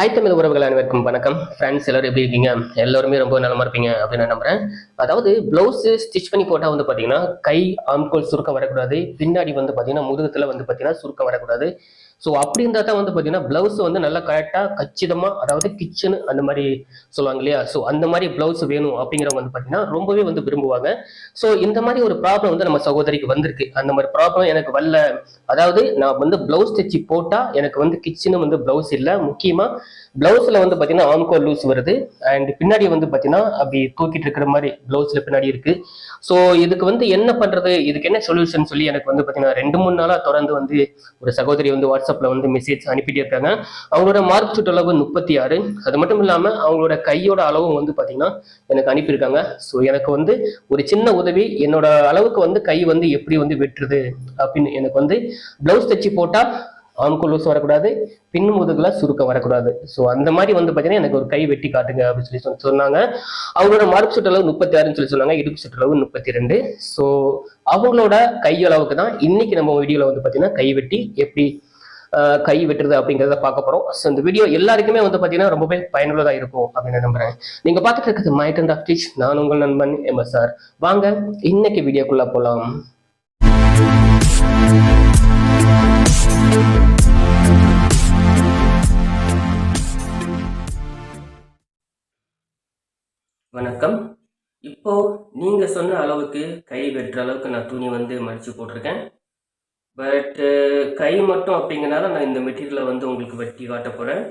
தாய் தமிழ் உறவுகள் அனைவருக்கும் வணக்கம். ஃப்ரெண்ட்ஸ் எல்லாரும் எப்படி இருக்கீங்க? எல்லாருமே ரொம்ப நலமா இருப்பீங்க அப்படின்னு நான் நம்புறேன். அதாவது பிளவுஸ் ஸ்டிச் பண்ணி போட்டால் வந்து பார்த்தீங்கன்னா கை ஆம்கோல் சுருக்கம் வரக்கூடாது. பின்னாடி வந்து பார்த்தீங்கன்னா முதுகத்தில் வந்து பார்த்தீங்கன்னா சுருக்கம் வரக்கூடாது. ஸோ அப்படி இருந்தால் தான் வந்து பார்த்தீங்கன்னா பிளவுஸ் வந்து நல்லா கரெக்டாக கச்சிதமாக அதாவது கிச்சனு அந்த மாதிரி சொல்லுவாங்க இல்லையா? ஸோ அந்த மாதிரி பிளவுஸ் வேணும் அப்படிங்கிறவங்க வந்து பார்த்தீங்கன்னா ரொம்பவே வந்து விரும்புவாங்க. ஸோ இந்த மாதிரி ஒரு ப்ராப்ளம் வந்து நம்ம சகோதரிக்கு வந்திருக்கு. அந்த மாதிரி ப்ராப்ளம் எனக்கு வரல. அதாவது நான் வந்து பிளவுஸ் தைச்சி போட்டால் எனக்கு வந்து கிச்சனு வந்து பிளவுஸ் இல்லை. முக்கியமாக பிளவுஸில் வந்து பார்த்தீங்கன்னா ஆம்கோ லூஸ் வருது. அண்ட் பின்னாடி வந்து பார்த்தீங்கன்னா அப்படி தூக்கிட்டு இருக்கிற மாதிரி பிளவுஸில் பின்னாடி இருக்குது ஸோ இதுக்கு வந்து என்ன பண்ணுறது இதுக்கு என்ன சொல்யூஷன் சொல்லி எனக்கு வந்து பார்த்தீங்கன்னா ரெண்டு மூணு நாளாக தொடர்ந்து வந்து ஒரு சகோதரி வந்து வாட்ஸ்அப் வாட்ஸ்அப்பில் வந்து மெசேஜ் அனுப்பிட்டே இருக்காங்க அவங்களோட மார்க் சுற்றளவு முப்பத்தி ஆறு அது மட்டும் இல்லாமல் அவங்களோட கையோட அளவும் வந்து பார்த்தீங்கன்னா எனக்கு அனுப்பியிருக்காங்க. ஸோ எனக்கு வந்து ஒரு சின்ன உதவி என்னோட அளவுக்கு வந்து கை வந்து எப்படி வந்து வெட்டுறது அப்படின்னு எனக்கு வந்து பிளவுஸ் தைச்சு போட்டால் ஆம்கோல் லூஸ் வரக்கூடாது பின் முதுகுல சுருக்கம் வரக்கூடாது. ஸோ அந்த மாதிரி வந்து பார்த்தீங்கன்னா எனக்கு ஒரு கை வெட்டி காட்டுங்க அப்படின்னு சொல்லி சொன்ன- சொன்னாங்க. அவங்களோட மார்க் சுற்றளவு முப்பத்தி ஆறுன்னு சொல்லி சொன்னாங்க. இடுப்பு சுற்றளவு முப்பத்தி ரெண்டு ஸோ அவங்களோட கையளவுக்கு தான் இன்னைக்கு நம்ம வீடியோவில் வந்து பார்த்தீங்கன்னா கை வெட்டி எப்படி கை வெட்டுறது அப்படிங்கிறத பார்க்க போகிறோம் ஸோ இந்த வீடியோ எல்லாருக்குமே வந்து பார்த்தீங்கன்னா ரொம்பவே பயனுள்ளதாக இருக்கும் அப்படின்னு நம்புறேன். நீங்கள் பார்த்துட்டு இருக்கிறது மைட் அண்ட் ஆஃப் டீச் நான் உங்கள் நண்பன் எம்எஸ்ஆர் வாங்க இன்னைக்கு வீடியோக்குள்ள போகலாம் வணக்கம். இப்போ நீங்க சொன்ன அளவுக்கு கை வெட்டுற அளவுக்கு நான் துணி வந்து மடிச்சு போட்டிருக்கேன். பட் uh, கை மட்டும் அப்படிங்கறனால நான் இந்த மெட்டீரியலை வந்து உங்களுக்கு வெட்டி காட்ட போகிறேன்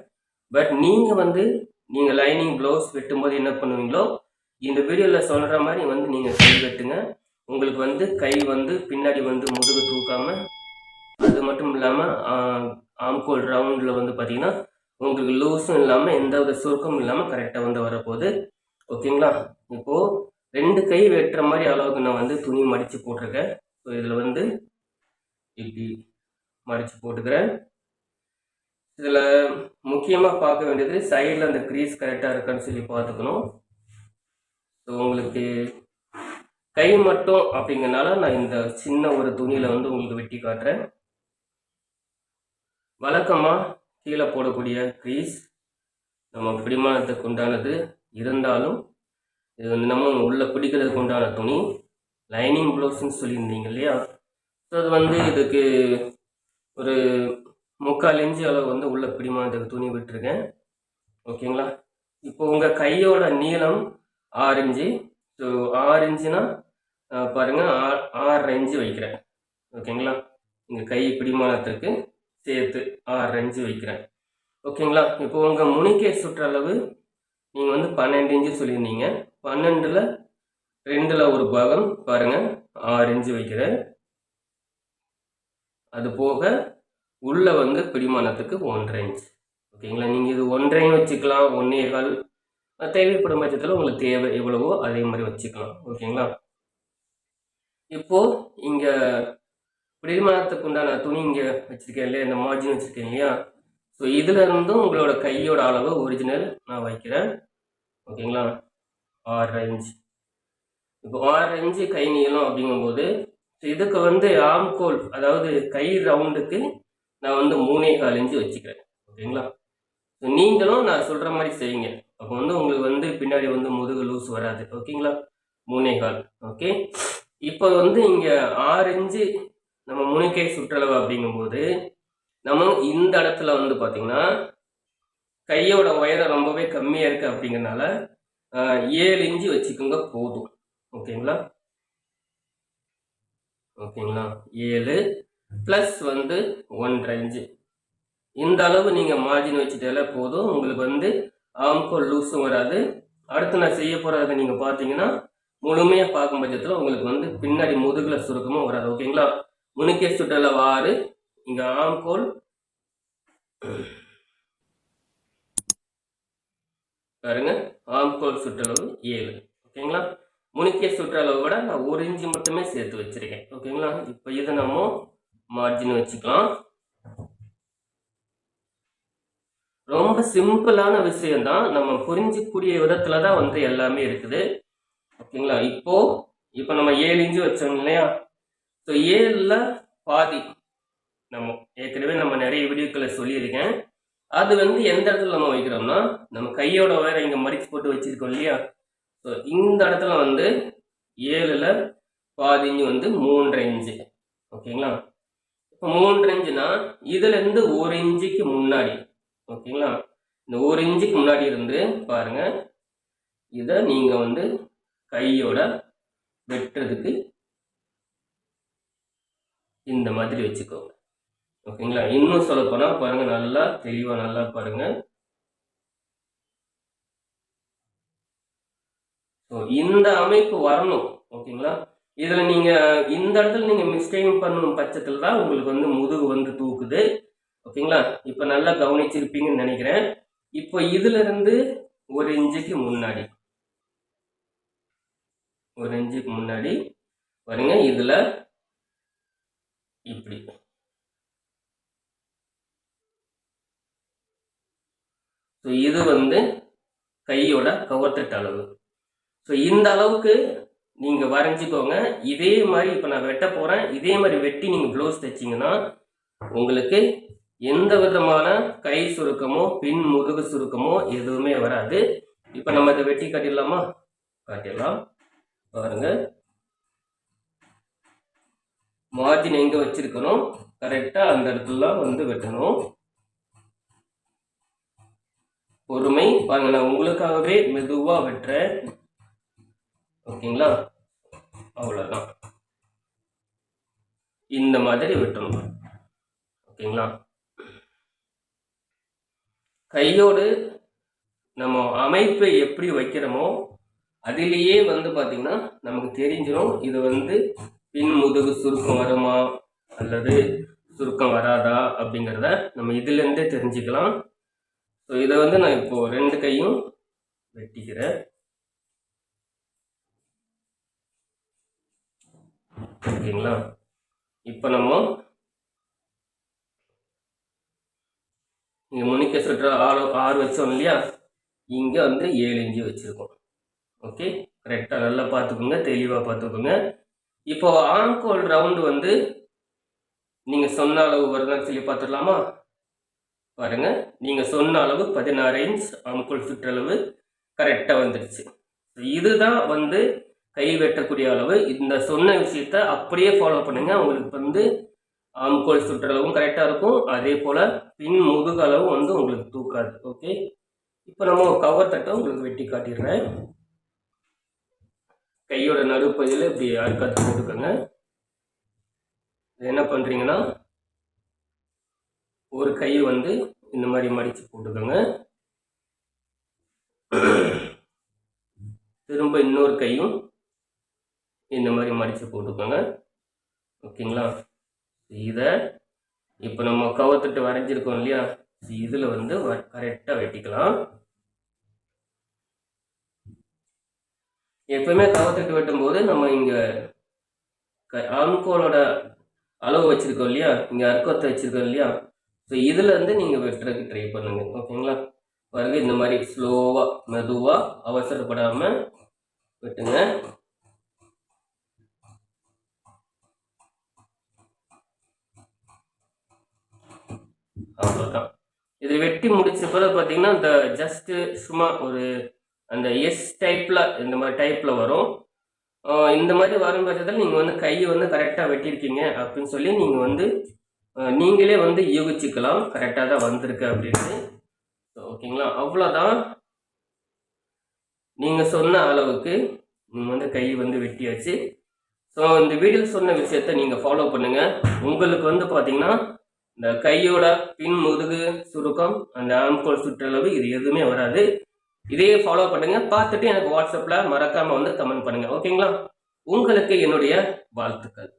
பட் நீங்கள் வந்து நீங்கள் லைனிங் ப்ளவுஸ் வெட்டும்போது என்ன பண்ணுவீங்களோ இந்த வீடியோவில் சொல்கிற மாதிரி வந்து நீங்கள் கை வெட்டுங்க. உங்களுக்கு வந்து கை வந்து பின்னாடி வந்து முதுகு தூக்காமல் அது மட்டும் இல்லாமல் ஆம்கோல் ரவுண்டில் வந்து பார்த்திங்கன்னா உங்களுக்கு லூஸும் இல்லாமல் எந்த வித சுருக்கமும் இல்லாமல் கரெக்டாக வந்து வரப்போகுது. ஓகேங்களா இப்போது ரெண்டு கை வெட்டுற மாதிரி அளவுக்கு நான் வந்து துணி மடித்து போட்டிருக்கேன். ஸோ இதில் வந்து இப்படி மடிச்சு போட்டுக்கிறேன். இதில் முக்கியமாக பார்க்க வேண்டியது சைடில் அந்த க்ரீஸ் கரெக்டாக இருக்கான்னு சொல்லி பார்த்துக்கணும். ஸோ உங்களுக்கு கை மட்டும் அப்படிங்கறனால நான் இந்த சின்ன ஒரு துணியில் வந்து உங்களுக்கு வெட்டி காட்டுறேன். வழக்கமாக கீழே போடக்கூடிய க்ரீஸ் நம்ம பிடிமானத்துக்கு உண்டானது இருந்தாலும் இது வந்து நம்ம உள்ள பிடிக்கிறதுக்கு உண்டான துணி லைனிங் ப்ளவுஸ்ன்னு சொல்லியிருந்தீங்க இல்லையா? ஸோ அது வந்து இதுக்கு ஒரு முக்கால் இன்ச்சு அளவு வந்து உள்ள பிடிமானத்துக்கு துணி விட்டுருக்கேன். ஓகேங்களா? இப்போ உங்கள் கையோட நீளம் ஆறு இன்ச்சு. ஸோ ஆறு இன்ச்சுனா பாருங்கள் பாருங்க ஆ- ஆறரை இன்ச்சு வைக்கிறேன். ஓகேங்களா? இங்கே கை பிடிமானத்துக்கு சேர்த்து ஆறரை இன்ச்சு வைக்கிறேன். ஓகேங்களா? இப்போ உங்கள் முனிக்கை சுற்றளவு நீங்கள் வந்து பன்னெண்டு இன்ச்சு சொல்லியிருந்தீங்க. பன்னெண்டில் ரெண்டில் ஒரு பாகம் பாருங்கள் ஆறு இன்ச்சு வைக்கிறேன். அது போக உள்ளே வந்து பிடிமானத்துக்கு ஒன்றரை இன்ச் ஓகேங்களா நீங்கள் இது ஒன்றையும் வச்சுக்கலாம். ஒன்றே கால் தேவைப்படும் பட்சத்தில் உங்களுக்கு தேவை எவ்வளவோ அதே மாதிரி வச்சுக்கலாம். ஓகேங்களா இப்போது இங்கே பிடிமானத்துக்கு உண்டான துணி இங்கே வச்சுருக்கேன் இல்லையா? இந்த மார்ஜின் வச்சுருக்கேன் இல்லையா? ஸோ இதுலேருந்தும் உங்களோட கையோட அளவு ஒரிஜினல் நான் வைக்கிறேன். ஓகேங்களா ஆறரை இன்ச் இப்போ ஆறு இன்ச்சு கை நீளம் அப்படிங்கும்போது இதுக்கு வந்து ஆம்கோல் அதாவது கை ரவுண்டுக்கு நான் வந்து மூணே கால் இன்ச்சு வச்சுக்கிறேன். ஓகேங்களா? ஸோ நீங்களும் நான் சொல்கிற மாதிரி செய்யுங்க. அப்போ வந்து உங்களுக்கு வந்து பின்னாடி வந்து முதுகு லூஸ் வராது. ஓகேங்களா? மூணே கால். ஓகே? இப்போ வந்து இங்கே ஆறு இன்ச்சு நம்ம முனைக்கை சுற்றளவு அப்படிங்கும்போது நம்ம இந்த இடத்துல வந்து பார்த்தீங்கன்னா கையோட உயரம் ரொம்பவே கம்மியாக இருக்குது அப்படிங்கறனால ஏழு இன்ச்சு வச்சுக்கோங்க போதும். ஓகேங்களா? ஓகேங்களா ஏழு ப்ளஸ் வந்து ஒன்றரை இன்ச்சு இந்த அளவு நீங்கள் மார்ஜின் வச்சுட்டாலே போதும். உங்களுக்கு வந்து ஆம்கோல் லூஸும் வராது. அடுத்து நான் செய்ய போகிறத நீங்கள் பார்த்தீங்கன்னா முழுமையாக பார்க்கும் பட்சத்தில் உங்களுக்கு வந்து பின்னாடி முதுகில் சுருக்கமும் வராது. ஓகேங்களா முனுக்கே சுட்டல வாறு. இங்கே ஆம்கோல் பாருங்க. ஆம்கோல் சுற்றளவு ஏழு. ஓகேங்களா முனிக்கிய சுற்றளவு விட நான் ஒரு இன்ச்சு மட்டுமே சேர்த்து வச்சிருக்கேன். ஓகேங்களா? இப்போ இதை நம்ம மார்ஜின் வச்சுக்கலாம். ரொம்ப சிம்பிளான விஷயம்தான். நம்ம புரிஞ்சிக்கூடிய விதத்துல தான் வந்து எல்லாமே இருக்குது. ஓகேங்களா? இப்போ இப்போ நம்ம ஏழு இன்ச்சு வச்சோம் இல்லையா? ஸோ ஏழில் பாதி நம்ம ஏற்கனவே நம்ம நிறைய வீடியோக்களை சொல்லியிருக்கேன். அது வந்து எந்த இடத்துல நம்ம வைக்கிறோம்னா நம்ம கையோட வேற இங்கே மடிச்சு போட்டு வச்சிருக்கோம் இல்லையா? ஸோ இந்த இடத்துல வந்து ஏழில் பாதி இஞ்சு வந்து மூன்றரை இன்ச்சு ஓகேங்களா இப்போ மூன்றரை இன்ச்சுனா இதுலேருந்து ஒரு இன்ச்சுக்கு முன்னாடி. ஓகேங்களா இந்த ஒரு இன்ச்சுக்கு முன்னாடி இருந்து பாருங்கள் இதை நீங்கள் வந்து கையோட வெட்டுறதுக்கு இந்த மாதிரி வச்சுக்கோங்க. ஓகேங்களா இன்னும் சொல்ல பாருங்கள் நல்லா தெளிவாக நல்லா பாருங்கள் ஸோ இந்த அமைப்பு வரணும் ஓகேங்களா? இதில் நீங்கள் இந்த இடத்துல நீங்கள் மிஸ்டேக் பண்ணும் பட்சத்தில் தான் உங்களுக்கு வந்து முதுகு வந்து தூக்குது ஓகேங்களா? இப்போ நல்லா கவனிச்சிருப்பீங்கன்னு நினைக்கிறேன். இப்போ இதிலிருந்து ஒரு இன்ச்சுக்கு முன்னாடி ஒரு இன்ச்சுக்கு முன்னாடி பாருங்க இதில் இப்படி. ஸோ இது வந்து கையோட கவர்த்தட்டு அளவு. ஸோ இந்த அளவுக்கு நீங்க வரைஞ்சிக்கோங்க. இதே மாதிரி இப்போ நான் வெட்ட போறேன். இதே மாதிரி வெட்டி நீங்க ப்ளவுஸ் தைச்சீங்கன்னா உங்களுக்கு எந்த விதமான கை சுருக்கமோ பின் முதுகு சுருக்கமோ எதுவுமே வராது. இப்போ நம்ம இதை வெட்டி காட்டிடலாமா? காட்டிடலாம். பாருங்க. மார்ஜின் எங்க வச்சிருக்கணும்? கரெக்டா அந்த இடத்துல வந்து வெட்டணும். பொறுமை. பாருங்க நான் உங்களுக்காகவே மெதுவா வெட்டுறேன். ஓகேங்களா? அவ்வளோதான் இந்த மாதிரி வெட்டணும் ஓகேங்களா? கையோடு நம்ம அமைப்பை எப்படி வைக்கிறோமோ அதிலேயே வந்து பார்த்திங்கன்னா நமக்கு தெரிஞ்சிடும் இது வந்து பின் முதுகு சுருக்கம் வருமா? அல்லது சுருக்கம் வராதா? அப்படிங்கிறத நம்ம இதுலேருந்தே தெரிஞ்சுக்கலாம். ஸோ இதை வந்து நான் இப்போது ரெண்டு கையும் வெட்டிக்கிறேன். ஓகேங்களா இப்போ நம்ம இங்கே முன்னிக்க சுற்ற ஆறு ஆறு வச்சோம் இல்லையா? இங்கே வந்து ஏழு இஞ்சி வச்சுருக்கோம். ஓகே கரெக்டாக நல்லா பார்த்துக்கோங்க தெளிவாக பார்த்துக்கோங்க. இப்போ ஆன்கோல் ரவுண்டு வந்து நீங்கள் சொன்ன அளவு வருதான்னு சொல்லி பார்த்துடலாமா? பாருங்க. நீங்கள் சொன்ன அளவு பதினாறு இன்ச் ஆம்கோல் சுற்றளவு கரெக்டாக வந்துடுச்சு. இதுதான் வந்து கை வெட்டக்கூடிய அளவு. இந்த சொன்ன விஷயத்த அப்படியே ஃபாலோ பண்ணுங்க. உங்களுக்கு வந்து ஆம்கோல் சுற்றளவும் கரெக்டாக இருக்கும். அதே போல் பின் முதுகு அளவு வந்து உங்களுக்கு தூக்காது. ஓகே இப்போ நம்ம கவர் தட்டை உங்களுக்கு வெட்டி காட்டிடுறேன். கையோட நடுப்பகுதியில் இப்படி அறுக்காத்து போட்டுக்கோங்க. என்ன பண்ணுறீங்கன்னா ஒரு கை வந்து இந்த மாதிரி மடித்து போட்டுக்கோங்க. திரும்ப இன்னொரு கையும் இந்த மாதிரி மடித்து போட்டுக்கோங்க. ஓகேங்களா? இதை இப்போ நம்ம கவத்துட்டு வரைஞ்சிருக்கோம் இல்லையா? இதில் வந்து கரெக்டாக வெட்டிக்கலாம். எப்பவுமே கவத்துட்டு வெட்டும்போது நம்ம இங்கே ஆம்கோலோட அளவு வச்சுருக்கோம் இல்லையா? இங்கே அர்க்கத்தை வச்சுருக்கோம் இல்லையா? ஸோ இதுலேருந்து நீங்கள் வெட்டுறதுக்கு ட்ரை பண்ணுங்க. ஓகேங்களா? பாருங்க இந்த மாதிரி ஸ்லோவாக மெதுவாக அவசரப்படாமல் வெட்டுங்க அவ்வளோதான் இது வெட்டி முடிச்ச பிறகு பார்த்தீங்கன்னா இந்த ஜஸ்ட்டு சும்மா ஒரு அந்த எஸ் டைப்பில் இந்த மாதிரி டைப்பில் வரும். இந்த மாதிரி வரும் பட்சத்தில் நீங்கள் வந்து கையை வந்து கரெக்டாக வெட்டியிருக்கீங்க அப்படின்னு சொல்லி நீங்கள் வந்து நீங்களே வந்து யூகிச்சுக்கலாம். கரெக்டாக தான் வந்திருக்கு அப்படின்னு ஓகேங்களா அவ்வளோதான் நீங்கள் சொன்ன அளவுக்கு நீங்கள் வந்து கை வந்து வெட்டியாச்சு. ஸோ இந்த வீடியோ சொன்ன விஷயத்த நீங்கள் ஃபாலோ பண்ணுங்கள் உங்களுக்கு வந்து பார்த்தீங்கன்னா இந்த கையோட பின் முதுகு சுருக்கம் அந்த ஆம்கோல் சுற்றளவு இது எதுவுமே வராது. இதையே ஃபாலோ பண்ணுங்க. பார்த்துட்டு எனக்கு வாட்ஸ்அப்பில் மறக்காம வந்து கமெண்ட் பண்ணுங்க. ஓகேங்களா உங்களுக்கு என்னுடைய வாழ்த்துக்கள்.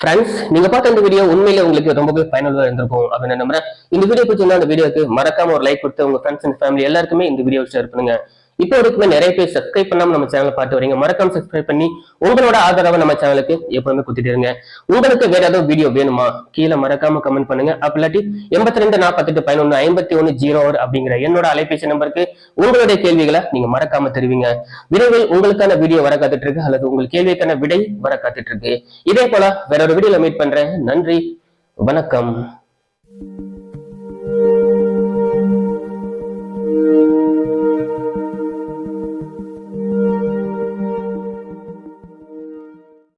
ஃப்ரெண்ட்ஸ் நீங்க பார்த்த இந்த வீடியோ உண்மையில உங்களுக்கு ரொம்பவே பயனுள்ளதா இருந்திருக்கும் அப்படின்னு நம்புறேன். இந்த வீடியோ பிடிச்சிருந்தா அந்த வீடியோக்கு மறக்காம ஒரு லைக் கொடுத்து உங்க ஃப்ரெண்ட்ஸ் அண்ட் ஃபேமிலி எல்லாருக்குமே இந்த வீடியோ ஷேர் பண்ணுங்க. இப்போ வரைக்குமே நிறைய பேர் சப்ஸ்கிரைப் பண்ணாம நம்ம சேனலை பார்த்து வரீங்க. மறக்காம சப்ஸ்கிரைப் பண்ணி உங்களோட ஆதரவை நம்ம சேனலுக்கு எப்பவுமே கொடுத்துட்டு இருங்க. உங்களுக்கு வேற ஏதாவது வீடியோ வேணுமா? கீழே மறக்காம கமெண்ட் பண்ணுங்க. அப்ப இல்லாட்டி எண்பத்தி ரெண்டு நாற்பத்தெட்டு பதினொன்று ஐம்பத்தி ஒன்று ஜீரோ அப்படிங்கிற என்னோட அலைபேசி நம்பருக்கு உங்களுடைய கேள்விகளை நீங்க மறக்காம தெரிவிங்க. விரைவில் உங்களுக்கான வீடியோ வர காத்துட்டு இருக்கு அல்லது உங்கள் கேள்விக்கான விடை வர காத்துட்டு இருக்கு இதே போல வேற ஒரு வீடியோல மீட் பண்றேன். நன்றி. வணக்கம்.